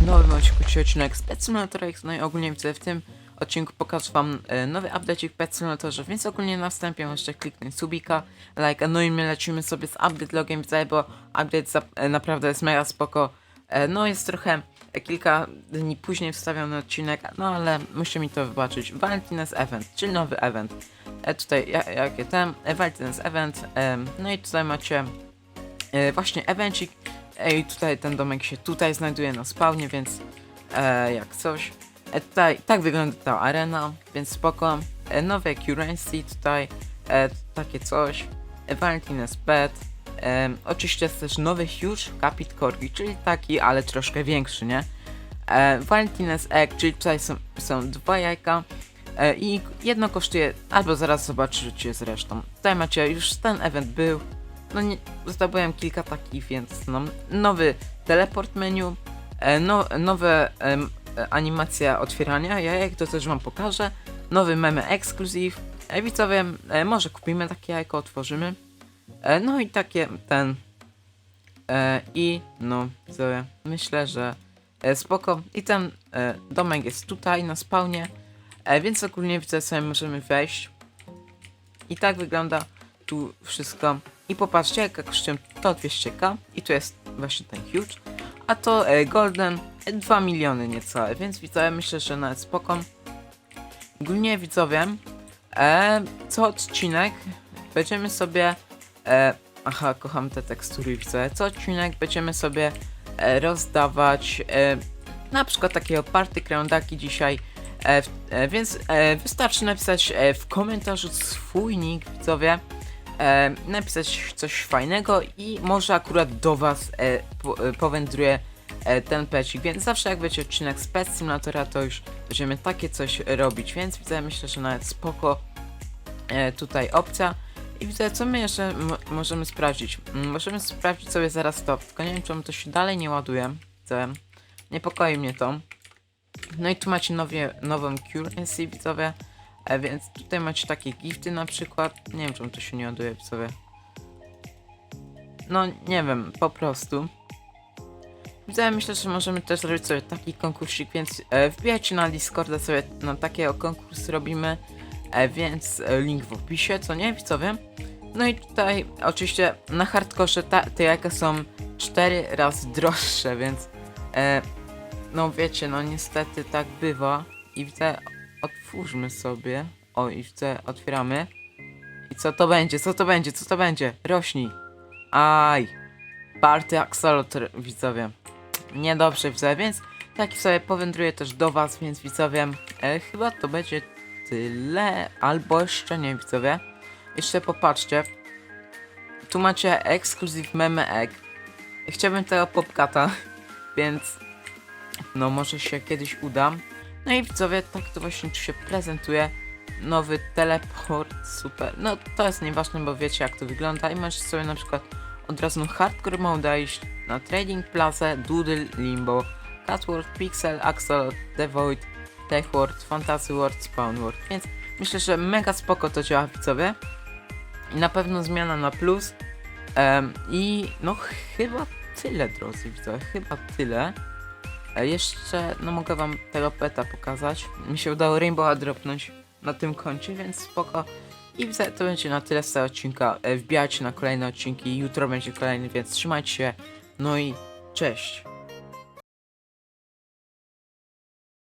w nowym odcinku odcinek z Pet Simulator X, no i ogólnie widzę w tym odcinku pokażę wam e, nowy update w Pet Simulatorze, więc ogólnie na wstępie możecie kliknąć subika, like, no i my lecimy sobie z update logiem, widzę, bo update e, naprawdę jest mega spoko, e, no jest trochę kilka dni później wstawiony odcinek, no ale musicie mi to wybaczyć, Valentines Event, czyli nowy event, tutaj ja, jakie ten, Valentines Event, no i tutaj macie właśnie evencik, Ej, tutaj ten domek się tutaj znajduje na spawnie, więc e, jak coś. E, tutaj tak wygląda ta arena, więc spoko. E, nowe currency tutaj, e, takie coś. E, Valentines Pet. E, oczywiście jest też nowy Huge Capit Corgi, czyli taki, ale troszkę większy, nie? E, Valentines Egg, czyli tutaj są, są dwa jajka. E, I jedno kosztuje, albo zaraz zobaczycie zresztą. Tutaj macie, już ten event był, no nie, zdobyłem kilka takich, więc no, nowy teleport menu, e, no, nowe em, e, animacja otwierania. Jajek, to też wam pokażę, nowy meme ekskluzyw, e, widzowie, e, może kupimy takie jajko, otworzymy, e, no i takie, ten, e, i no, widzowie, myślę, że e, spoko, i ten e, domek jest tutaj na spawnie, e, więc ogólnie widzę sobie możemy wejść, i tak wygląda tu wszystko. I popatrzcie, jaka kosztuje to 200k i tu jest właśnie ten huge, a to e, golden. E, 2 miliony niecałe, więc widzowie myślę, że nawet spoko. Ogólnie widzowie, e, co odcinek? Będziemy sobie, e, aha, kocham te tekstury widzowie, co odcinek będziemy sobie e, rozdawać e, na przykład takie party crowdaki dzisiaj, e, e, więc e, wystarczy napisać e, w komentarzu swój nick widzowie, e, napisać coś fajnego i może akurat do was e, po, e, powędruje e, ten pecik, więc zawsze jak będzie odcinek z Pet Simulatora, to już będziemy takie coś robić, więc widzę, myślę, że nawet spoko e, tutaj opcja. I widzę, co my jeszcze możemy sprawdzić. Możemy sprawdzić sobie zaraz to, tylko nie wiem, czemu to się dalej nie ładuje. Widzę. Niepokoi mnie to. No i tu macie nowie, nową currency, widzowie. E, więc tutaj macie takie gifty na przykład. Nie wiem, czemu to się nie ładuje, widzowie. No, nie wiem, po prostu. Widzowie, myślę, że możemy też zrobić sobie taki konkursik, więc e, wbijajcie na Discorda sobie na takie konkursy robimy. E, więc e, link w opisie, co nie, widzowie? No i tutaj oczywiście na hardkorze te jajka są 4 razy droższe, więc e, no wiecie, no niestety tak bywa. I widzę, otwórzmy sobie. O, i widzę, otwieramy. I co to będzie? Co to będzie? Co to będzie? Rośnij. Aj. Party Axolotl, widzowie. Niedobrze, widzowie, więc taki sobie powędruję też do was, więc widzowie, e, chyba to będzie tyle, albo jeszcze nie, widzowie. Jeszcze popatrzcie. Tu macie ekskluzyw meme egg. Chciałbym tego popkata, więc no może się kiedyś uda. No i widzowie, tak to właśnie tu się prezentuje. Nowy teleport, super. No to jest nieważne, bo wiecie jak to wygląda i możecie sobie na przykład od razu hardcore mode iść na Trading Plaza, Doodle, Limbo, Catworld, Pixel, Axolot, The Void, Tech World, Fantasy World, Spawn World, więc myślę, że mega spoko to działa widzowie. Na pewno zmiana na plus. Em, I no chyba tyle drodzy widzowie, chyba tyle. Jeszcze, no mogę wam tego peta pokazać. Mi się udało Rainbowa dropnąć na tym koncie, więc spoko. I to będzie na tyle z tego odcinka. E, Wbijajcie na kolejne odcinki, jutro będzie kolejny, więc trzymajcie się. No i cześć.